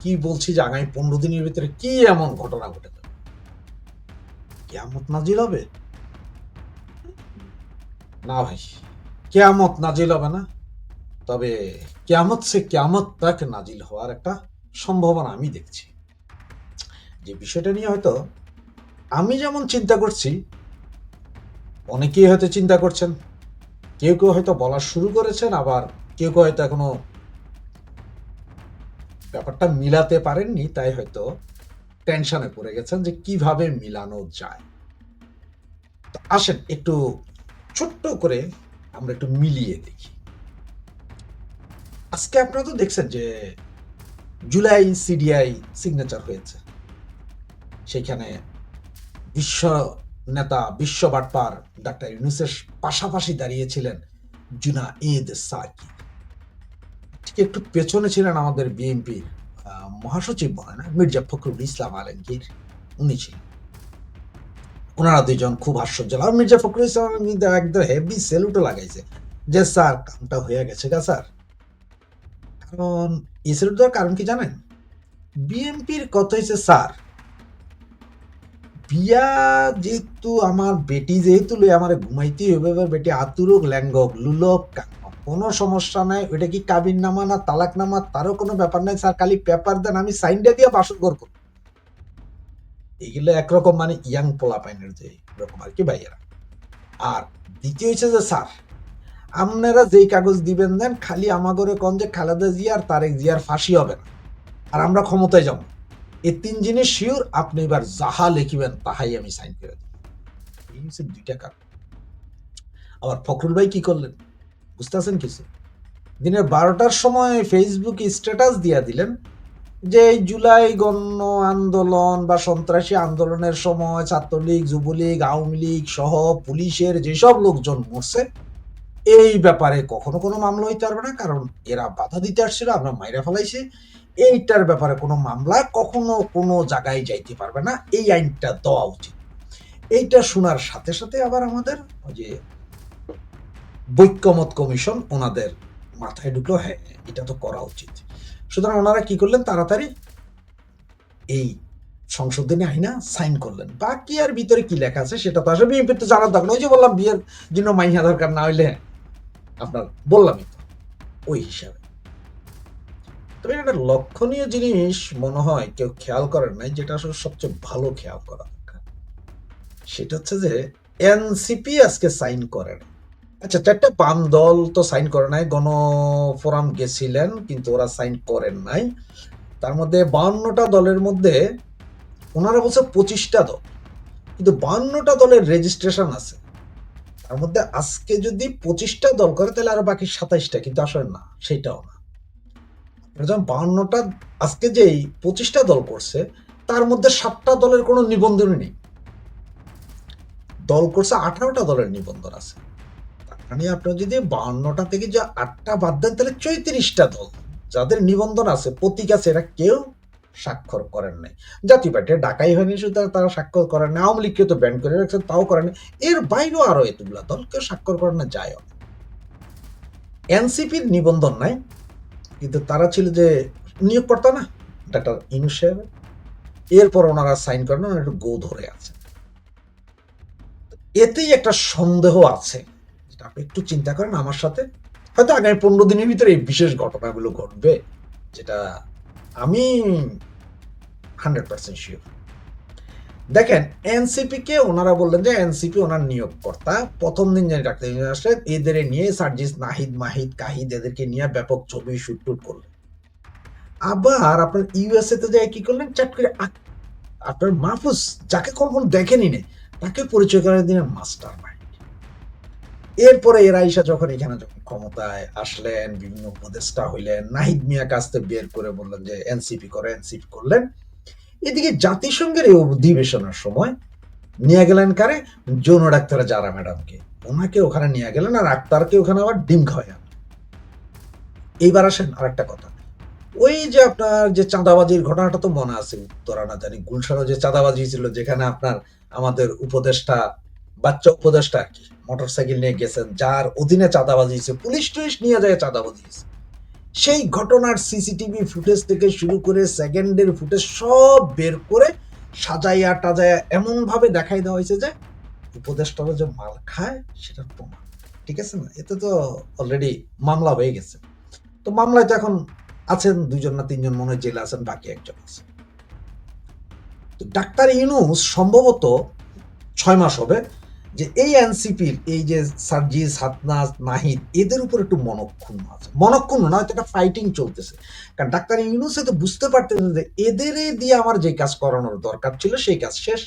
কি বলছি যে আগামী পনেরো দিনের ভিতরে কি এমন ঘটনা ঘটে যাবে কেয়ামত নাজিল হবে? না ভাই, কেয়ামত নাজিল হবে না। তবে কেয়ামত সে কেয়ামত তাক নাজিল হওয়ার একটা সম্ভাবনা আমি দেখছি। যে বিষয়টা নিয়ে হয়তো আমি যেমন চিন্তা করছি, অনেকেই হয়তো চিন্তা করছেন। কেউ কেউ হয়তো বলা শুরু করেছেন, আবার কেউ কেউ হয়তো এখনও ব্যাপারটা মিলাতে পারেননি, তাই হয়তো টেনশনে পড়ে গেছেন যে কীভাবে মিলানো যায়। আসেন, একটু ছোট্ট করে আমরা একটু মিলিয়ে দেখি। আজকে আপনারা তো দেখছেন যে জুলাই সিডিআই সিগনেচার হয়েছে। সেখানে বিশ্ব নেতা, বিশ্ব ডাক্তার ইউনুসের পাশাপাশি দাঁড়িয়েছিলেন জুনা ঈদ সাকি ঠিক একটু পেছনে ছিলেন আমাদের বিএনপির মহাসচিব বলে না? মির্জা ফখরুল ইসলাম আলমগীর, উনি ছিলেন। ওনারা দুইজন খুব হাস্যজ্জ্বল আর মির্জা ফখরুল ইসলাম আলমগীর তো একদম হেভি সেলুটও লাগাইছে যে, স্যার, কামটা হয়ে গেছে গা, স্যার। কারণ, এই সেলুট দেওয়ার কারণ কি জানেন? বিএনপির কথা হয়েছে স্যার, বিয়া যেহেতু আমার বেটি, যেহেতু লই আমার ঘুমাইতে হবে বেটি আতুরক ল্যাঙ্গক লুলক কোনো সমস্যা নাই, ওইটা কি কাবিন নামা না তালাক নামা তারও কোনো ব্যাপার নাই, স্যার, খালি পেপার দেন, আমি সাইনটা দিয়ে বাসন করব। এগুলো একরকম মানে ইয়াং পোলা পাইনের যে এরকম আর কি ভাইয়েরা। আর দ্বিতীয় হচ্ছে যে, স্যার, আপনারা যেই কাগজ দিবেন দেন, খালি আমাগরে কন যে, খালেদা জিয়া আর তারেক জিয়ার ফাঁসি হবে না। আর আমরা ক্ষমতায় যাব। এই তিন জিনিস শিওর, আপনি এবার যাহা লিখিবেন, তাহাই আমি সাইন করে দেব। এই হচ্ছে দুইটা কারণ। আবার ফখরুল ভাই কি করলেন? বুঝতেছেন কিছু দিনের বারোটার সময় ফেসবুকে স্ট্যাটাস দিয়া দিলেন যে জুলাই গণ্য আন্দোলন বা সন্ত্রাসী আন্দোলনের সময় ছাত্রলীগ, যুবলীগ, আওয়ামী লীগ সহ পুলিশের যেসব লোকজন মরছে, এই ব্যাপারে কখনো কোনো মামলা হইতে পারবে না, কারণ এরা বাধা দিতে আসছিল, আমরা মাইরা ফেলাইছি। এইটার ব্যাপারে কোনো মামলা কখনো কোনো জায়গায় যাইতে পারবে না, এই আইনটা দেওয়া উচিত। এইটা শোনার সাথে সাথে আবার আমাদের ওই যে বৈক্যমত কমিশন ওনাদের মাথায় ঢুকলো হ্যাঁ এটা তো করা উচিত। সুতরাং ওনারা কি করলেন? তাড়াতাড়ি এই সংশোধনী আইনা, সাইন করলেন। বাকি আর ভিতরে কি লেখা আছে সেটা তো আসলে বিএনপির তো জানার দরকার ওই যে বললাম, বিয়ের জন্য মাইয়া দরকার না হইলে আপনার বললামই তো, ওই হিসাবে। তবে একটা লক্ষণীয় জিনিস মনে হয়, কেউ খেয়াল করেন নাই, যেটা আসলে সবচেয়ে ভালো খেয়াল করা সেটা হচ্ছে যে এনসিপি আজকে সাইন করে না আচ্ছা চারটা বাম দল তো সাইন করে নাই, গণফোরাম গেছিলেন, কিন্তু ওরা সাইন করেন নাই। তার মধ্যে বাউন্নটা দলের মধ্যে ওনারা বলছে পঁচিশটা দল, কিন্তু বাউন্নটা দলের রেজিস্ট্রেশন আছে। তার মধ্যে আজকে যদি পঁচিশটা দল করে, তাহলে আরও বাকি সাতাইশটা, কিন্তু আসলে না সেটাও না। যখন বাউন্নটা আজকে যেই পঁচিশটা দল করছে, তার মধ্যে সাতটা দলের কোনো নিবন্ধনই নেই। দল করছে আঠারোটা দলের নিবন্ধন আছে। মানে আপনার যদি বাউন্নটা থেকে যে আটটা বাদ দেন, তাহলে চৈত্রিশটা দল, যাদের নিবন্ধন আছে, প্রতীক আছে, এরা কেউ স্বাক্ষর করেন নাই। জাতীয় পার্টি ডাকাই হয়নি, শুধু তারা- স্বাক্ষর করেন না আওয়ামী লীগকে তো ব্যান করে রাখছেন তাও করেন। এর বাইরেও আরও এতগুলা দল কেউ স্বাক্ষর করেন না যায় এনসিপির নিবন্ধন নাই, কিন্তু তারা ছিল যে নিয়োগকর্তা না, ডাক্তার ইনু সাহেব। এরপর ওনারা সাইন করেন একটু গো ধরে আছে এতেই একটা সন্দেহ আছে। আপনি একটু চিন্তা করেন, আমার সাথে। হয়তো আগামী পনেরো দিনের ভিতরে এই বিশেষ ঘটনাগুলো ঘটবে, যেটা আমি হান্ড্রেড পার্সেন্ট শিওর দেখেন, এনসিপি কে ওনারা বললেন যে এনসিপি ওনার নিয়োগকর্তা, প্রথম দিন যে ডাক্তার ইঞ্জিনিয়ার এদের নিয়ে সার্জিস নাহিদ মাহিদ কাহিদ এদেরকে নিয়ে ব্যাপক ছবি শুট টুট করলেন। আবার আপনার ইউএসএ তে যাই কি করলেন? চাট করে আপনার মাহফুজ যাকে কখনো দেখেনি নে, তাকে পরিচয় করে দিলেন মাস্টার এরপরে এরা ইসা যখন এখানে ক্ষমতায় আসলেন, বিভিন্ন উপদেষ্টা হইলেন, নাহিদ মিয়া কাছতে বের করে বললেন যে, এনসিপি করে, এনসিপি করলেন। এদিকে জাতিসংঘের এই অধিবেশনের সময় নিয়ে গেলেন কারে? যৌন ডাক্তার যারা ম্যাডামকে। ওনাকে ওখানে নিয়ে গেলেন আর আক্তারকে ওখানে আবার ডিম খাওয়ান এইবার আসেন আরেকটা কথা। ওই যে আপনার যে চাঁদাবাজির ঘটনাটা তো মনে আছে উত্তরা না জানি, গুলশানও যে চাঁদাবাজি ছিল, যেখানে আপনার আমাদের উপদেষ্টা বাচ্চা উপদেষ্টা আর কি? মোটরসাইকেল নিয়ে গেছেন, যার অধীনে চাঁদাবাজি হয়েছে, পুলিশ টুলিশ নিয়ে যায় চাঁদাবাজি হয়েছে। সেই ঘটনার সিসিটিভি ফুটেজ থেকে শুরু করে সেকেন্ডের ফুটেজ সব বের করে সাজাইয়া টাজাইয়া এমনভাবে দেখাই দেওয়া হয়েছে যে, উপদেষ্টারা যে মাল খায়, সেটার প্রমাণ। ঠিক আছে না? এতে তো অলরেডি মামলা হয়ে গেছে। তো মামলায় তো এখন আছেন দুজন না তিনজন, মনে হয় জেলে আছেন, বাকি একজন আছে। ডাক্তার ইউনুস সম্ভবত ছয় মাস হবে। যে এই এনসিপির, এই যে সার্জিস হাতনাস নাহিদ, এদের উপর একটু মনক্ষুণ্ণ আছে। মনক্ষুণ্ণ না একটা ফাইটিং চলতেছে। কারণ ডাক্তার ইউনুস তো বুঝতে পারতেছে যে এদের দিয়ে আমার যে কাজ করানোর দরকার ছিল, সেই কাজ শেষ।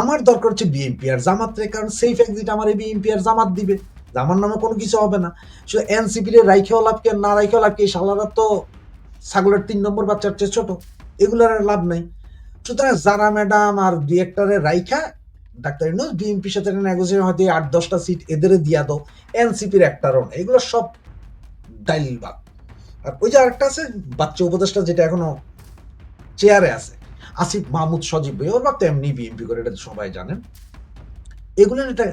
আমার দরকার হচ্ছে বিএনপি আর জামাতের কারণ সেফ এক্সিট আমার এই বিএনপি আর জামাত দিবে। আমার নামে কোনো কিছু হবে না। শুধু এনসিপি রে রাইখেও লাভ কে না রাইখেও লাভ কি? এই শালারা তো ছাগলের তিন নম্বর বাচ্চার চেয়ে ছোট। এগুলোর আর লাভ নাই। সুতরাং জারা ম্যাডাম আর ডিরেক্টরের রাইখা ডাক্তার ইনোজ বিএনপির সাথে নেগোসিয়েশন হয়তো আট, দশটা সিট এদের দিয়া দাও। এনসিপির একটারও না এগুলো সব ডাইল বাদ আর ওই যে আরেকটা আছে, বাচ্চা উপদেষ্টা যেটা এখনও চেয়ারে আছে, আসিফ মাহমুদ সজীব ওর বাপ তো এমনি বিএনপি করে, এটা সবাই জানেন। এগুলো এটা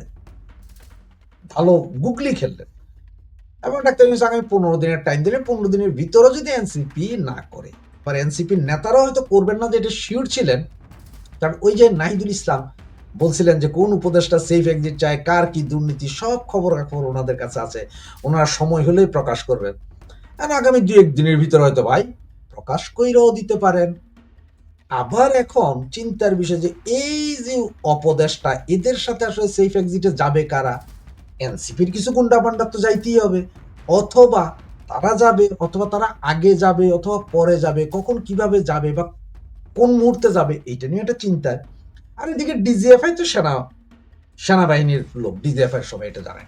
ভালো গুগলি খেললেন। এবং ডাক্তার ইউনুস আগামী পনেরো দিনের টাইম দিলে, পনেরো দিনের ভিতরে যদি এনসিপি না করে আর এনসিপির নেতারা হয়তো করবেন না যে এটা শিওর ছিলেন, কারণ ওই যে নাহিদুল ইসলাম বলছিলেন যে কোন উপদেশটা সেফ এক্সিট চায়, কার কি দুর্নীতি, সব খবর খবর ওনাদের কাছে আছে। ওনারা সময় হলেই প্রকাশ করবেন। আগামী দু এক দিনের ভিতরে হয়তো ভাই প্রকাশ কইরাও দিতে পারেন। আবার এখন চিন্তার বিষয় যে এই যে অপদেশটা এদের সাথে আসলে সেফ এক্সিটে যাবে কারা? এনসিপির কিছু গুন্ডা পান্ডা তো যাইতেই হবে। অথবা তারা যাবে, অথবা তারা আগে যাবে, অথবা পরে যাবে, কখন কীভাবে যাবে বা কোন মুহূর্তে যাবে, এইটা নিয়ে একটা চিন্তায় আর এদিকে ডিজিএফআই তো সেনা, সেনাবাহিনীর লোক ডিজিএফআই সবাই এটা জানে।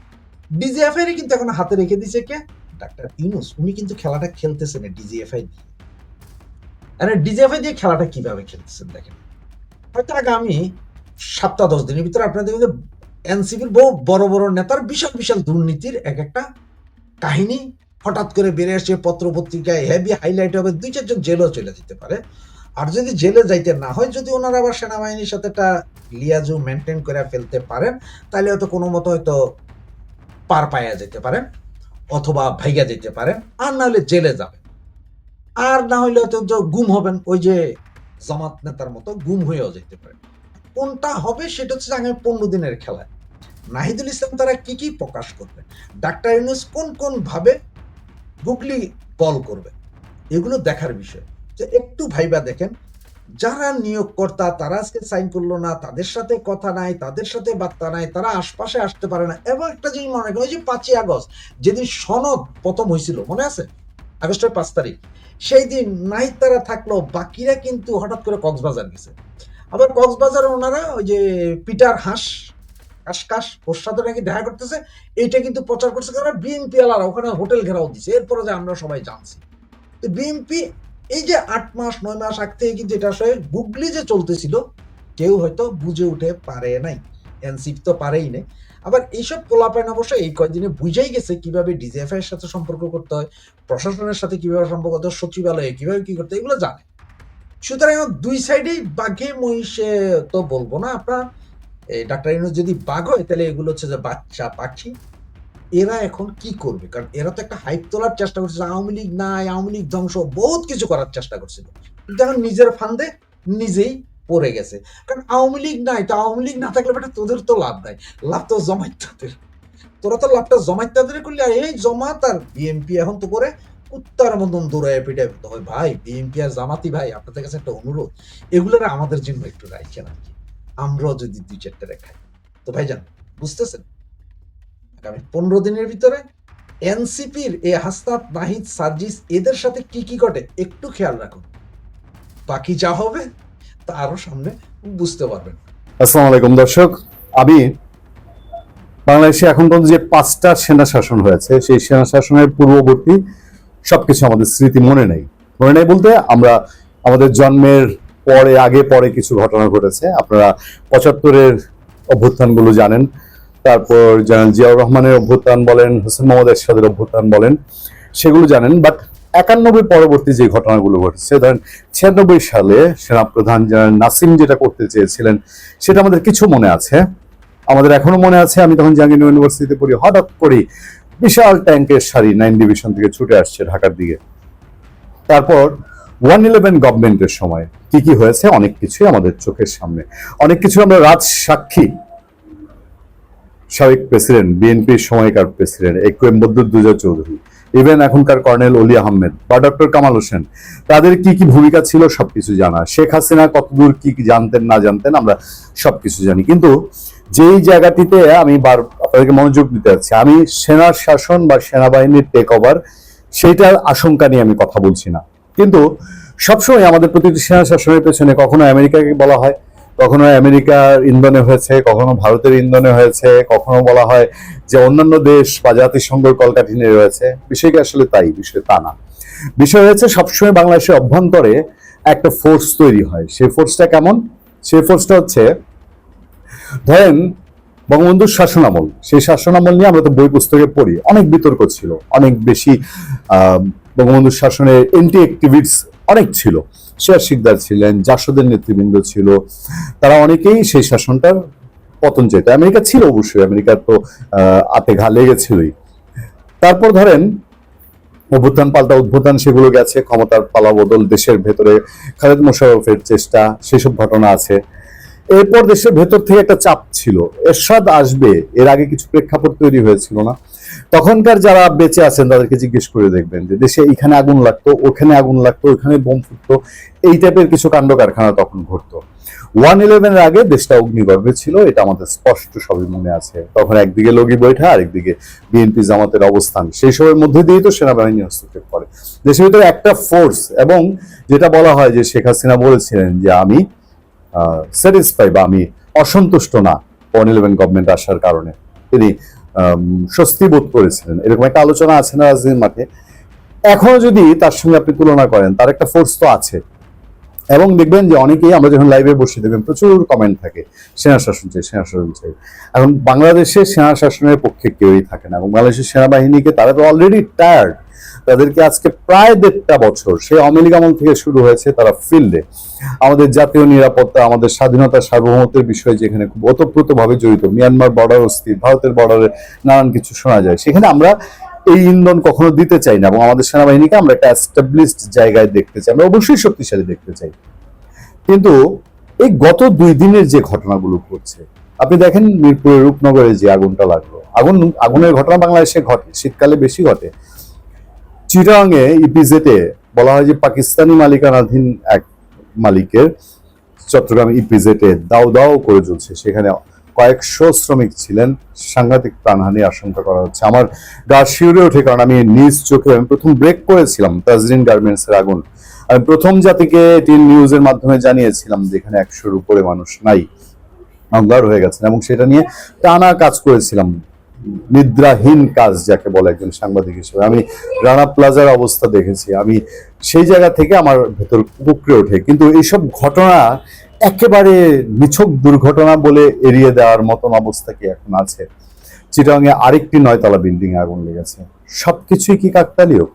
ডিজিএফআই কিন্তু এখন হাতে রেখে দিছে কে? ডাক্তার ইউনুস। উনি কিন্তু খেলাটা খেলতেছেন ডিজিএফআই দিয়ে। আর ডিজিএফআই দিয়ে খেলাটা কীভাবে খেলতেছেন দেখেন। হয়তো আগামী সপ্তাহ দশ দিনের ভিতরে আপনারা দেখবেন যে এনসিপির বহু বড় বড় নেতার বিশাল বিশাল দুর্নীতির এক একটা কাহিনী হঠাৎ করে বেড়ে আসছে, পত্র পত্রিকায় হেভি হাইলাইট হবে, দুই চারজন জেলও চলে যেতে পারে। আর যদি জেলে যাইতে না হয়, যদি ওনারা আবার সেনাবাহিনীর সাথে একটা লিয়াজু মেনটেন করে ফেলতে পারেন, তাহলে হয়তো কোনো মতো হয়তো পার পাইয়া যেতে পারেন, অথবা ভাইগা যেতে পারেন, আর না হলে জেলে যাবেন। আর না হইলে হয়তো গুম হবেন, ওই যে জামাত নেতার মতো গুম হয়েও যেতে পারেন। কোনটা হবে সেটা হচ্ছে আগামী পনেরো দিনের খেলায় নাহিদুল ইসলাম তারা কি কি প্রকাশ করবে? ডাক্তার ইউনুস কোন কোন ভাবে গুগলি বল করবে? এগুলো দেখার বিষয়। যে একটু ভাইবা দেখেন, যারা নিয়োগকর্তা, তারা আজকে সাইন করল না, তাদের সাথে কথা নাই, তাদের সাথে বার্তা নাই, তারা আশপাশে আসতে পারে না। এবং একটা জিনিস মনে রাখেন ওই যে পাঁচই আগস্ট, যেদিন সনদ প্রথম হয়েছিল, মনে আছে? আগস্টের পাঁচ তারিখ। সেই দিন নাই তারা থাকল, বাকিরা কিন্তু হঠাৎ করে কক্সবাজার গেছে। আবার কক্সবাজার ওনারা ওই যে পিটার হাঁস কাশকাশ ওর সাথে নাকি দেখা করতেছে, এইটা কিন্তু প্রচার করছে, কারণ বিএনপি আলারা ওখানে হোটেল ঘেরাও দিছে, এরপরে যে আমরা সবাই জানছি। তো বিএনপি এই যে আট মাস, নয় মাস আগ থেকে কিন্তু এটা আসলে গুগলি যে চলতেছিল, কেউ হয়তো বুঝে উঠে পারে নাই। এনসিপি তো পারেই নাই। আবার এইসব পোলাপাইন অবশ্য এই কয়েকদিনে বুঝেই গেছে কীভাবে ডিজিএফআই এর সাথে সম্পর্ক করতে হয়, প্রশাসনের সাথে কীভাবে সম্পর্ক করতে হয়, সচিবালয়ে কীভাবে কি করতে এগুলো জানে। সুতরাং দুই সাইডেই বাঘে, মহিষে তো বলব না আপনার। এই ডাক্তার যদি বাঘ হয়, তাহলে এগুলো হচ্ছে যে বাচ্চা পাখি। এরা এখন কি করবে? কারণ এরা তো একটা হাইপ তোলার চেষ্টা করছে আওয়ামী লীগ নাই, আওয়ামী লীগ ধ্বংস, বহুত কিছু করার চেষ্টা করছিল এখন নিজের ফান্দে নিজেই পড়ে গেছে। কারণ আওয়ামী লীগ নাই, তো আওয়ামী লীগ না থাকলে বেটা তোদের তো লাভ নাই। লাভ তো জমাইত তাদের তোরা তো লাভটা জমাইত তাদের করলি, আর এই জমাত আর বিএনপি এখন তো করে কুত্তার মতন দৌড়ায় হয় ভাই বিএনপি আর জামাতি ভাই, আপনাদের কাছে একটা অনুরোধ, এগুলোর আমাদের জন্য একটু রাখছেন আর কি আমরাও যদি দুই চারটে রেখাই তো ভাই ভাইজান, বুঝতেছেন? আগামী পনেরো দিনের ভিতরে এনসিপির এই হাসনাত নাহিদ সার্জিস এদের সাথে কি কি ঘটে একটু খেয়াল রাখুন। বাকি যা হবে তা আরও সামনে বুঝতে পারবেন। আসসালামু আলাইকুম দর্শক, আমি বাংলাদেশে এখন পর্যন্ত যে পাঁচটা সেনা শাসন হয়েছে, সেই সেনা শাসনের পূর্ববর্তী সবকিছু আমাদের স্মৃতি মনে নেই। মনে নেই বলতে আমরা আমাদের জন্মের পরে, আগে পরে কিছু ঘটনা ঘটেছে। আপনারা পঁচাত্তরের অভ্যুত্থানগুলো জানেন। তারপর জেনারেল জিয়াউর রহমানের অভ্যুত্থান বলেন, হোসেন মোহাম্মদ এরশাদের অভ্যুত্থান বলেন, সেগুলো জানেন বাট একানব্বই পরবর্তী যে ঘটনাগুলো ঘটেছে, ধরেন ছিয়ানব্বই সালে সেনাপ্রধান জেনারেল নাসিম যেটা করতে চেয়েছিলেন, সেটা আমাদের কিছু মনে আছে। আমাদের এখনও মনে আছে, আমি তখন জাহাঙ্গীর ইউনিভার্সিটিতে পড়ি, হঠাৎ করে বিশাল ট্যাঙ্কের সারি নাইন ডিভিশন থেকে ছুটে আসছে ঢাকার দিকে। তারপর ওয়ান ইলেভেন গভর্নমেন্টের সময় কি কি হয়েছে, অনেক কিছুই আমাদের চোখের সামনে। অনেক কিছু আমরা রাজ সাক্ষী সাবেক প্রেসিডেন্ট, বিএনপির সময়কার president AQM Badruddoza Chowdhury, even এখনকার কর্নেল অলি আহমেদ বা ডক্টর কামাল হোসেন, তাদের কি কি ভূমিকা ছিল সবকিছু জানা। শেখ হাসিনা কতদূর কি কি জানতেন, না জানতেন, আমরা সবকিছু জানি। কিন্তু যেই জায়গাটিতে আমি বার, আপনাদেরকে মনোযোগ দিতে যাচ্ছি, আমি সেনার শাসন বা সেনাবাহিনীর টেক ওভার সেইটার আশঙ্কা নিয়ে আমি কথা বলছি না। কিন্তু সবসময় আমাদের প্রতিটি সেনা শাসনের পেছনে কখনো আমেরিকাকে বলা হয় কখনো আমেরিকার ইন্ধনে হয়েছে, কখনো ভারতের ইন্ধনে হয়েছে, কখনো বলা হয় যে অন্যান্য দেশ বা জাতিসংঘর কলকাঠিনে রয়েছে। বিষয়টি আসলে তাই বিষয় তা না। বিষয় হয়েছে সবসময় বাংলাদেশের অভ্যন্তরে একটা ফোর্স তৈরি হয়। সেই ফোর্সটা কেমন? সেই ফোর্সটা হচ্ছে, ধরেন বঙ্গবন্ধুর শাসনামল। সেই শাসনামল নিয়ে আমরা তো বই পুস্তকে পড়ি। অনেক বিতর্ক ছিল। অনেক বেশি বঙ্গবন্ধুর শাসনের এন্টি অ্যাক্টিভিস্ট অনেক ছিল। শেয়ার শিকদার ছিলেন, জাসদের নেতৃবৃন্দ ছিল। তারা অনেকেই সেই শাসনটার পতন চেয়েছে আমেরিকা ছিল অবশ্যই, আমেরিকার তো আতে ঘা লেগেছিলই। তারপর ধরেন, অভ্যুত্থান পাল্টা উদ্ভুত্থান সেগুলো গেছে, ক্ষমতার পালাবদল দেশের ভেতরে খালেদ মোশাররফের চেষ্টা, সেসব ঘটনা আছে। এরপর দেশের ভেতর থেকে একটা চাপ ছিল। এরশাদ আসবে, এর আগে কিছু প্রেক্ষাপট তৈরি হয়েছিল না। তখনকার যারা বেঁচে আছেন, তাদেরকে জিজ্ঞেস করে দেখবেন যে দেশে এখানে আগুন লাগতো, ওখানে আগুন লাগতো, ওখানে বোম ফুটতো, এই টাইপের কিছু কাণ্ড কারখানা তখন ঘটতো। ওয়ান ইলেভেনের আগে দেশটা অগ্নিগর্ভে ছিল, এটা আমাদের স্পষ্ট সবই মনে আছে। তখন একদিকে লগি বৈঠা, আরেকদিকে বিএনপি জামাতের অবস্থান। সেই সবের মধ্যে দিয়েই তো সেনাবাহিনী হস্তক্ষেপ করে। দেশের ভিতরে একটা ফোর্স এবং যেটা বলা হয় যে শেখ হাসিনা বলেছিলেন যে আমি স্যাটিসফাই বা আমি অসন্তুষ্ট না ওয়ান ইলেভেন গভর্নমেন্ট আসার কারণে। তিনি স্বস্তি বোধ করেছিলেন। এরকম একটা আলোচনা আছে না রাজনীতির মাঠে? এখনও যদি তার সঙ্গে আপনি তুলনা করেন, তার একটা ফোর্স তো আছে। এবং দেখবেন যে অনেকেই আমরা যখন লাইভে বসে, দেখবেন প্রচুর কমেন্ট থাকে, সেনা শাসন চাই, সেনা শাসন চাই। এখন বাংলাদেশে সেনা শাসনের পক্ষে কেউই থাকে না, এবং বাংলাদেশের সেনাবাহিনীকে তারা তো অলরেডি টায়ার্ড তাদেরকে আজকে প্রায় দেড়টা বছর সেই আওয়ামী আমল থেকে শুরু হয়েছে তারা ফিল্ডে। আমাদের জাতীয় নিরাপত্তা, আমাদের স্বাধীনতা, সার্বভৌমত্বের বিষয়ে যেখানে খুব ওতপ্রোতভাবে জড়িত, মিয়ানমার বর্ডার অস্থির ভারতের বর্ডারে নানান কিছু শোনা যায়। সেখানে আমরা এই ইন্ধন কখনো দিতে চাই না এবং আমাদের সেনাবাহিনীকে আমরা একটা এস্টাবলিশড জায়গায় দেখতে চাই, আমরা অবশ্যই শক্তিশালী দেখতে চাই। কিন্তু এই গত দুই দিনের যে ঘটনাগুলো ঘটছে, আপনি দেখেন মিরপুরের রূপনগরে যে আগুনটা লাগল। আগুন, আগুনের ঘটনা বাংলাদেশে ঘটে, শীতকালে বেশি ঘটে। চিটাংয়ে ইপিজেটে বলা হয় যে পাকিস্তানি মালিকানাধীন এক মালিকের চট্টগ্রাম ইপিজেটে দাও দাও করে চলছে সেখানে কয়েকশো শ্রমিক ছিলেন। সাংঘাতিক প্রাণহানি আশঙ্কা করা হচ্ছে। আমার গা শিউরে ওঠে কারণ আমি নিজ চোখে আমি প্রথম ব্রেক করেছিলাম, তাজরিন গার্মেন্টস এর আগুন। আমি প্রথম জাতিকে এটি নিউজের মাধ্যমে জানিয়েছিলাম যে এখানে একশোর উপরে মানুষ নাই অঙ্গার হয়ে গেছেন এবং সেটা নিয়ে টানা কাজ করেছিলাম। নিদ্রাহীন কাজ যাকে বলে একজন সাংবাদিক হিসেবে। আমি রানা প্লাজার অবস্থা দেখেছি। আমি সেই জায়গা থেকে আমার ভেতর কুকড়ে ওঠে। কিন্তু এইসব ঘটনা একেবারে নিছক দুর্ঘটনা বলে এড়িয়ে দেওয়ার মতন অবস্থা কি এখন আছে? চিটাংয়ে আরেকটি নয়তলা বিল্ডিং আগুন লেগেছে। সবকিছুই কি কাকতালীয়?